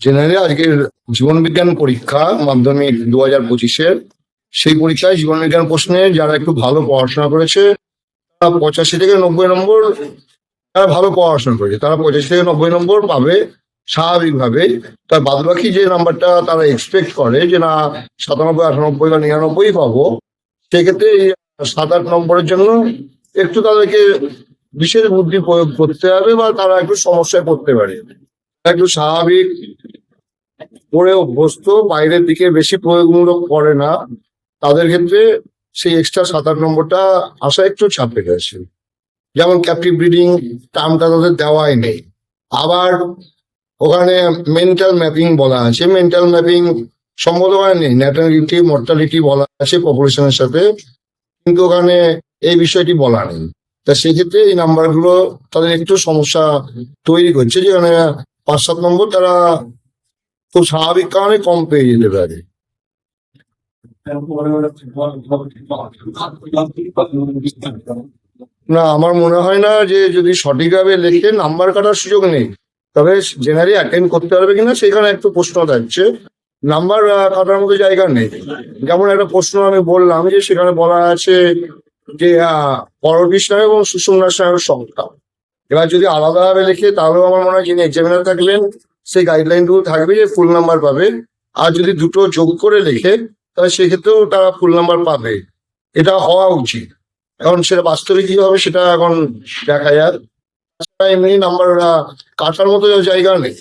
Generally আজকের জীবন বিজ্ঞান পরীক্ষা মাধ্যমিক দু হাজার পঁচিশের সেই পরীক্ষায় জীবন বিজ্ঞান প্রশ্নে যারা একটু ভালো পড়াশোনা করেছে, তারা পঁচাশি থেকে নব্বই নম্বর, তারা ভালো পড়াশোনা করেছে। তারা পঁচাশি থেকে নব্বই নম্বর পাবে স্বাভাবিকভাবে। তার বাদ বাকি যে নাম্বারটা তারা এক্সপেক্ট করে যে না, সাতানব্বই, আটানব্বই বা নিরানব্বই পাবো, সেক্ষেত্রে এই সাত, আট নম্বরের জন্য একটু তাদেরকে বিশেষ বুদ্ধি প্রয়োগ করতে হবে বা তারা একটু সমস্যায় পড়তে পারে। একটু স্বাভাবিক। পড়ে অভ্যস্ত বাইরের দিকে বেশি প্রয়োগমূলক করে না। তাদের ক্ষেত্রে সেই এক্সট্রা সাত আট নম্বরটা আসা একটু চাপে গেছে। যেমন ক্যাপটিভ ব্রিডিং টার্মটা তাদের দেওয়াই নেই। আবার ওখানে মেন্টাল ম্যাপিং বলা আছে। মেন্টাল ম্যাপিং সম্ভবত ওখানে নেই। ন্যাটালিটি মর্টালিটি বলা আছে পপুলেশনের সাথে। কিন্তু ওখানে এই বিষয়টি বলা নেই। তা সেক্ষেত্রে এই নাম্বারগুলো তাদের একটু সমস্যা তৈরি করছে। যেখানে পাঁচ, সাত নম্বর তারা খুব স্বাভাবিক কারণে কম পেয়ে যেতে পারে। না, আমার মনে হয় না যে যদি সঠিকভাবে লেখে, নাম্বার কাটার সুযোগ নেই। তবে জেনারেলি অ্যাটেন্ড করতে পারবে কিনা সেখানে একটু প্রশ্ন থাকছে। নাম্বার কাটার মতো জায়গা নেই। যেমন একটা প্রশ্ন আমি বললাম যে সেখানে বলা আছে যে পরবী স্নায়ু এবং সুষুম্না স্নায়ুর সংখ্যা। এবার যদি আলাদাভাবে লেখে, তাহলেও আমার মনে হয় যিনি এক্সামিনার থাকলেন, সেই গাইডলাইনটুকু থাকবে যে ফুল নাম্বার পাবে। আর যদি দুটো যোগ করে লেখে, তাহলে সেক্ষেত্রেও তারা ফুল নাম্বার পাবে। এটা হওয়া উচিত। এখন সেটা বাস্তবে কি হবে, সেটা এখন দেখা যাক। এমনি নাম্বার ওরা কাটার মতো জায়গা নেই।